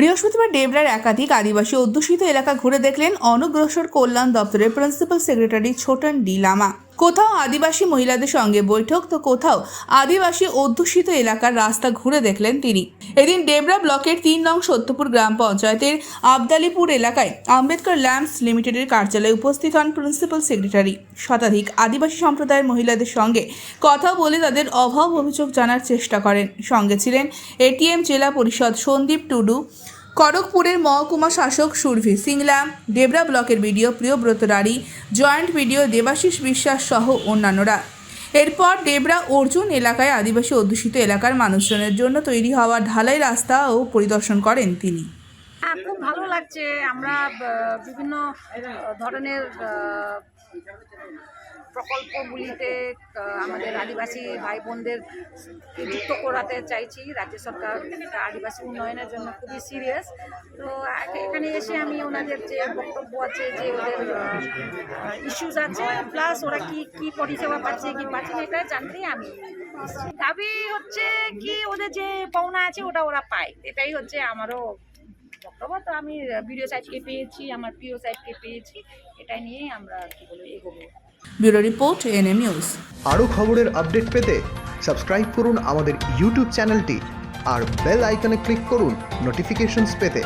বৃহস্পতিবার ডেবরার একাধিক আদিবাসী অধ্যুষিত এলাকা ঘুরে দেখলেন অনগ্রসর কল্যাণ দপ্তরের principal secretary Chhoten D Lama. কোথাও আদিবাসী মহিলাদের সঙ্গে বৈঠক, তো কোথাও আদিবাসী অধ্যুষিত এলাকার রাস্তা ঘুরে দেখলেন তিনি। এদিন ডেবরা ব্লকের তিন নং সত্যপুর গ্রাম পঞ্চায়েতের আবদালিপুর এলাকায় আম্বেদকর ল্যাম্পস লিমিটেডের কার্যালয়ে উপস্থিত হন প্রিন্সিপাল সেক্রেটারি। শতাধিক আদিবাসী সম্প্রদায়ের মহিলাদের সঙ্গে কথা বলে তাদের অভাব অভিযোগ জানার চেষ্টা করেন। সঙ্গে ছিলেন এটিএম জেলা পরিষদ সন্দীপ টুডু করকপুরের মহকুমা শাসক সুরভি সিংলা, ডেবরা ব্লকের BDO Priyabrata Rari joint BDO Debashis Biswas সহ অন্যান্যরা। এরপর ডেবরা অর্জুন এলাকায় আদিবাসী অধ্যুষিত এলাকার মানুষজনের জন্য তৈরি হওয়া ঢালাই রাস্তাও পরিদর্শন করেন তিনি। হ্যাঁ খুব ভালো লাগছে। আমরা বিভিন্ন ধরনের প্রকল্পগুলিতে আমাদের আদিবাসী ভাই বোনদের যুক্ত করাতে চাইছি। রাজ্য সরকার আদিবাসী উন্নয়নের জন্য খুবই সিরিয়াস তো এখানে এসে আমি ওনাদের যে বক্তব্য আছে, যে ওদের ইস্যুস আছে প্লাস ওরা কি কি পরিষেবা পাচ্ছে, কি পাচ্ছে এটা জানতেই আমি। দাবি হচ্ছে কি ওদের যে পাওনা আছে, ওটা ওরা পায়। এটাই হচ্ছে আমারও বক্তব্য। তো আমি ভিডিও সাইটকে পেয়েছি, আমার প্রিয় সাইটকে পেয়েছি। এটাই নিয়েই আমরা কি বলব, এগোবো। Bureau report NM news. আরও খবরের আপডেট পেতে সাবস্ক্রাইব করুন আমাদের ইউটিউব চ্যানেলটি আর বেল আইকনে ক্লিক করুন নোটিফিকেশনস পেতে।